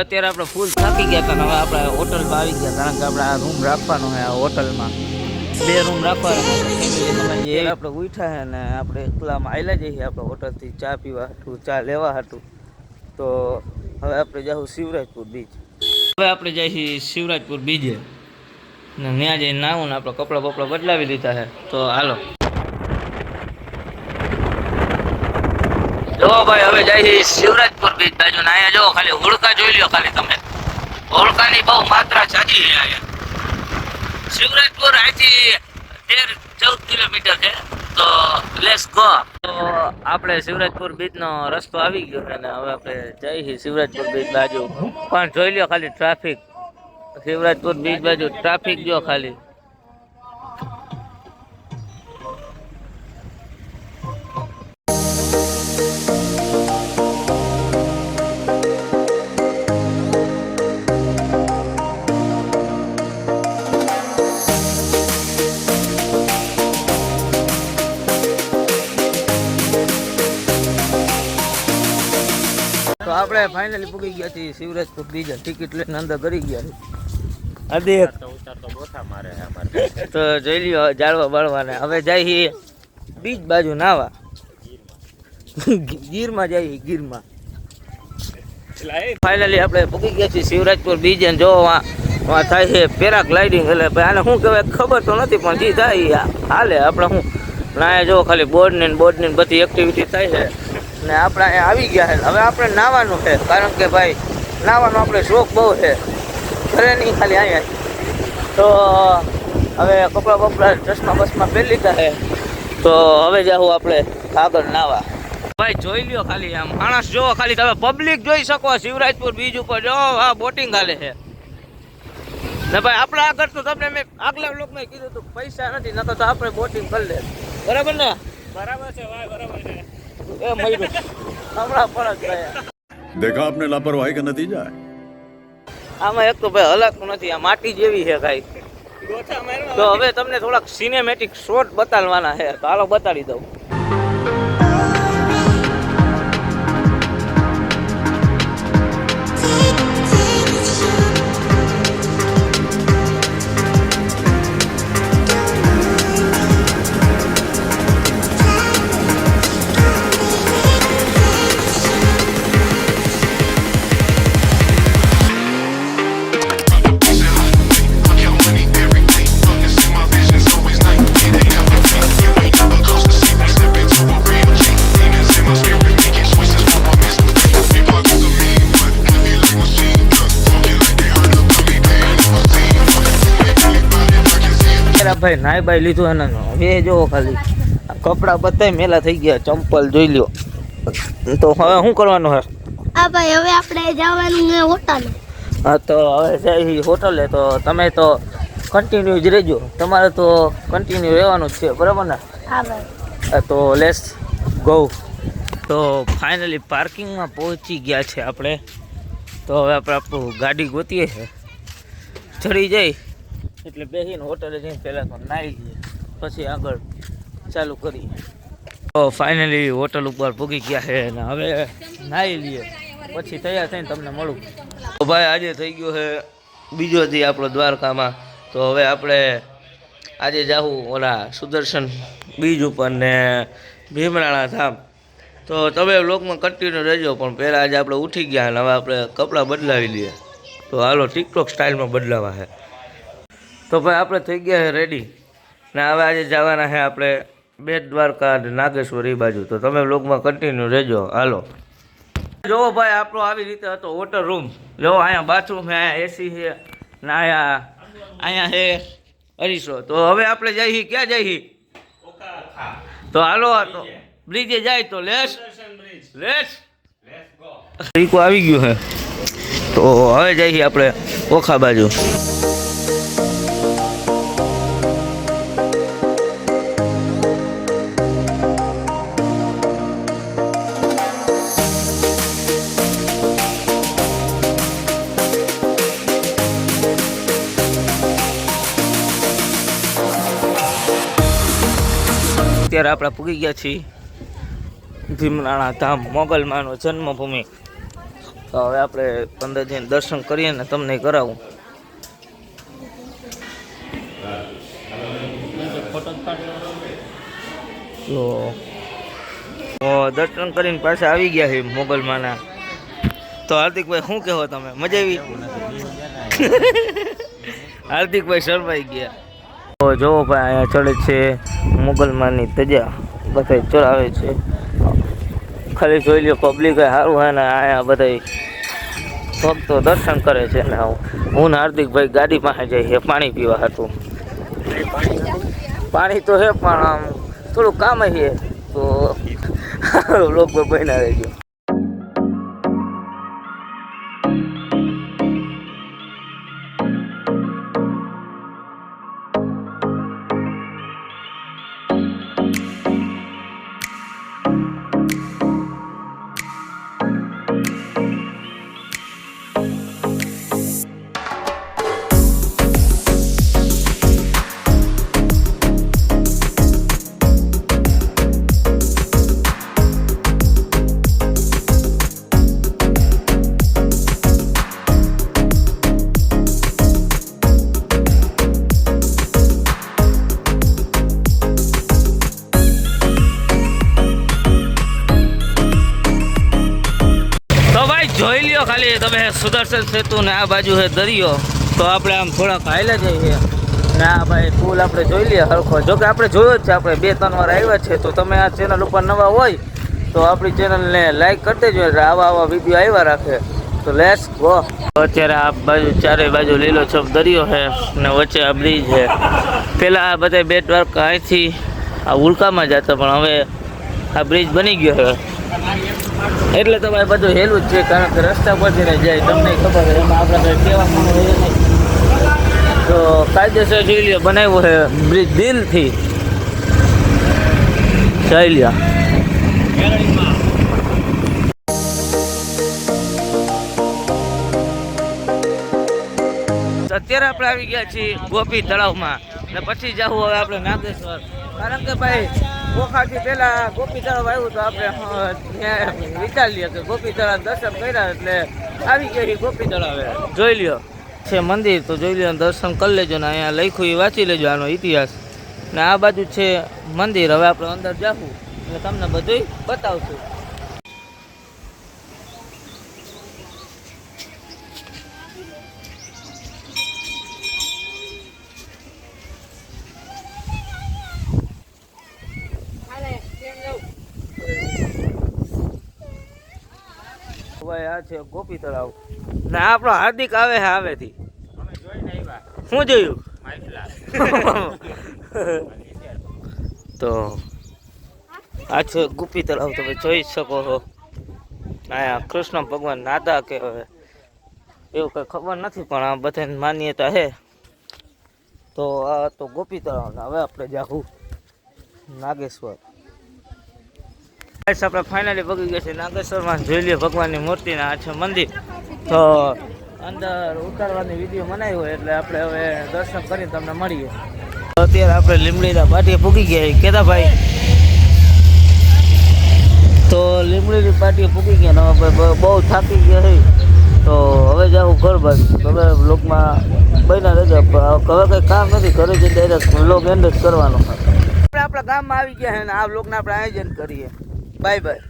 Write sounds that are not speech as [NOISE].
અત્યારે આપણે ફૂલ થાકી ગયા હતા હવે આપણે હોટલમાં આવી ગયા કારણ કે આપણે આ રૂમ રાખવાનો છે, આ હોટલમાં બે રૂમ રાખવાનો જે આપણે ઉઠ્યા છે ને આપણે એકલામાં આવેલા જઈએ આપણે હોટલથી ચા પીવા હાટું, ચા લેવા હાટું. તો હવે આપણે જાઉં શિવરાજપુર બીચ હવે આપણે જઈશું શિવરાજપુર બીજે ને ત્યાં જઈને નાવું ને આપણે કપડાં બપડા બદલાવી દીધા છે. તો હાલો. જો ભાઈ, હવે જાય શિવરાજપુર બીચ બાજુ ને અહીંયા ખાલી હોળકા જોઈ લ્યો ખાલી તમે. હોળકાની બહુ માત્રા જાજી છે. શિવરાજપુર અહીંથી તેર, ચૌદ કિલોમીટર છે. તો લેસ ગો તો આપણે શિવરાજપુર બીચનો રસ્તો આવી ગયો અને હવે આપણે જઈએ શિવરાજપુર બીચ બાજુ. પણ જોઈ લ્યો ખાલી ટ્રાફિક શિવરાજપુર બીચ બાજુ ટ્રાફિક જો ખાલી. તો ફાઇનલી પૂગી ગયા છીએ. શિવરાજપુર બીજા ટિકિટ લઈને અંદર કરી ગયા છે. તો જોઈ લ્યો જાળવા બાળવાને. હવે જઈએ બીજ બાજુ નાવા. ગીરમાં જઈએ ગીરમાં. ફાઇનલી આપણે પૂગી ગયા છીએ શિવરાજપુર બીજ અને જો વાં વાં થાય છે પેરાગ્લાઇડિંગ એટલે ભાઈ આને શું કહેવાય ખબર તો નથી પણ જે થાય હાલે આપણે શું ના જો ખાલી બોર્ડ ને બોર્ડ ને બધી એક્ટિવિટી થાય છે ને આપણે અહીંયા આવી ગયા છે. હવે આપણે નાવાનું છે. કારણ કે ભાઈ નાવાનો આપણે શોખ બહુ છે. ઘરે નહીં ખાલી અહીંયા તો હવે કપડાં બપડા ચશ્મા બસમાં પહેરી લીધા છે. તો હવે જાઉં આપણે આગળ નાવા. ભાઈ જોઈ લ્યો ખાલી આમ માણસ જોવો ખાલી તમે પબ્લિક જોઈ શકો શિવરાજપુર બીજ ઉપર. જો આ બોટિંગ હાલે છે. ને ભાઈ આપણે આગળ તો તમને મેં આગલા લોકમાં કીધું હતું પૈસા નથી ન તો આપણે બોટિંગ કરી લે બરાબર ને? બરાબર છે ભાઈ બરાબર છે. દેખા આપને લાપરવાહી કે નથી જાય? આમાં એક તો ભાઈ હલાકતું નથી આ માટી જેવી છે કાંઈ. તો હવે તમને થોડાક સિનેમેટિક શોર્ટ બતાવવાના છે. તો હાલો બતાડી દઉં. ભાઈ નાઈ બાઈ લીધું એને. હવે જોવો ખાલી. કપડાં બધાય મેલા થઈ ગયા ચંપલ જોઈ લ્યો. તો હવે શું કરવાનું હે? હા ભાઈ હવે આપણે જવાનું છે હોટલ. હા તો હવે જઈ હોટલે તો તમે તો કન્ટિન્યુ જ રહેજો. તમારે તો કન્ટિન્યુ રહેવાનું જ છે બરાબર ને? હા ભાઈ. તો લેસ ગો તો ફાઇનલી પાર્કિંગમાં પહોંચી ગયા છે આપણે. તો હવે આપણે આપણું ગાડી ગોતીએ છે ચડી જઈ એટલે બેસીને હોટલે જઈને પહેલાં તો નાહી લઈએ. પછી આગળ ચાલુ કરીએ. તો ફાઇનલી હોટલ ઉપર પૂગી ગયા છે અને હવે નાહી લઈએ. પછી તૈયાર થઈને તમને મળું. તો ભાઈ, આજે થઈ ગયો છે બીજો દી આપણો દ્વારકામાં. તો હવે આપણે આજે જાવું ઓલા સુદર્શન બીજ ઉપર ને ભીમરાણા ધામ. તો તમે બ્લોગમાં કન્ટિન્યુ રહેજો, પણ પહેલાં આજે આપણે ઉઠી ગયા અને હવે આપણે કપડાં બદલાવી લઈએ. તો હાલો ટિકટોક સ્ટાઇલમાં બદલાવા છે. તો ભાઈ આપણે થઈ ગયા છે રેડી ને હવે આજે જવાના છે આપણે બેટ દ્વારકા નાગેશ્વર એ બાજુ. તો તમે બ્લોગમાં કન્ટિન્યુ રહેજો. હાલો. જોવો ભાઈ, આપણો આવી રીતે હતો વોટર રૂમ જોવો, અહીંયા બાથરૂમ છે અહીંયા એસી છે ને અહીંયા અહીંયા છે અરીસો. તો હવે આપણે જઈએ. ક્યાં જઈએ? તો હાલો, આ તો બ્રિજે જાય તો લેસ લેસ આવી ગયું છે તો હવે જઈએ આપણે ઓખા બાજુ. અત્યારે આપણે પૂગી ગયા છીએ. ભીમરાણા ધામ, મોગલમાનો જન્મભૂમિ. તો હવે આપણે અંદર જઈને દર્શન કરીએ ને તમને કરાવું. તો દર્શન કરીને પાછા આવી ગયા છે મોગલમાના. તો હાર્દિકભાઈ, શું કહેવો તમે? મજા આવી? હાર્દિકભાઈ શરમાઈ ગયા. તો જોવો ભાઈ, અહીંયા ચડે છે મુગલમાનની તજા બધા ચડાવે છે. ખાલી જોઈ લ્યો પબ્લિક સારું હોય ને અહીંયા બધા ભક્તો દર્શન કરે છે ને હું ને હાર્દિકભાઈ ગાડી પાસે જઈએ છે પાણી પીવા હતું. પાણી તો છે પણ આમ થોડું કામ છે તો લોકો બનાવે રહેજો જોઈ લ્યો ખાલી, તમે સુદર્શન સેતુ ને આ બાજુ છે દરિયો. તો આપણે આમ થોડાક હાઈલા જઈએ ને ભાઈ પુલ આપણે જોઈ લઈએ, હરખો. જો કે આપણે જોયો જ છે, આપણે બે ત્રણ વાર આવ્યા છે તો તમે આ ચેનલ ઉપર નવા હોય, તો આપણી ચેનલને લાઈક કરી દેજો, એટલે આવા આવા વીડિયો આવ્યા રાખે. તો લેસ ગો અત્યારે આ બાજુ ચારે બાજુ લીલો છપ દરિયો છે ને વચ્ચે આ બ્રિજ છે પહેલાં આ બધા બેટ દ્વારકા અહીંથી આ ઉલ્કામાં જતા, પણ હવે આ બ્રિજ બની ગયો છે એટલે તો ભાઈ બધું હેલું જ છે, કારણ કે રસ્તા પરથી જાય, તમને ખબર એમાં આપણે હોય નહીં. તો કાયદેસર જોઈ બનાવ્યો છે, બ્રિજ દિલથી. જોઈ અત્યારે આપણે આવી ગયા છીએ ગોપી તળાવમાં. ને પછી જવું હવે આપણે નાગેશ્વર. કારણ કે ભાઈ ઓખાથી પહેલાં ગોપી તળાવ આવ્યું તો આપણે ત્યાં વિચાર લઈએ કે ગોપી દર્શન કર્યા એટલે આવી ગયા ગોપી તળાવે જોઈ લ્યો. છે મંદિર, તો જોઈ લ્યો દર્શન કરી લેજો ને અહીંયા લખ્યું એ વાંચી લેજો આનો ઇતિહાસ. ને આ બાજુ છે મંદિર, હવે આપણે અંદર જાવું એટલે તમને બધું બતાવશું. ભાઈ, આ છે ગોપી તળાવ. ને આપણો હાર્દિક આવે છે આવેથી શું જોયું? [LAUGHS] તો, આ છે ગોપી તળાવ, તમે જોઈ શકો છો. અહીંયા કૃષ્ણ ભગવાન નાતા કે હવે. એવું કંઈ ખબર નથી, પણ આ બધાની માન્યતા છે. તો આ તો ગોપી તળાવ હવે આપણે જાહું. નાગેશ્વર. આપણે ફાઇનલી પગી ગયા છે નાગેશ્વરમાં. જોઈ લઈએ ભગવાનની મૂર્તિના આ છે મંદિર. તો અંદર ઉતારવાની વિધિઓ મનાવી હોય એટલે આપણે હવે દર્શન કરીને તમને મળીએ. અત્યારે આપણે લીમડીના પાટીએ પૂકી ગયા. કેતા ભાઈ? તો લીમડીની પાટીએ પૂકી ગયા બહુ થાકી ગયા છે તો હવે જાઉં ઘર બાજુ. તો હવે બ્લોગમાં બન્યા રહેજો. હવે કંઈ કામ નથી. ઘરે જઈને ડાયરેક્ટ બ્લોગ એન્ડ જ કરવાનો. આપણે આપણા ગામમાં આવી ગયા છે ને આ બ્લોગને આપણે આયોજન કરીએ. Bye bye.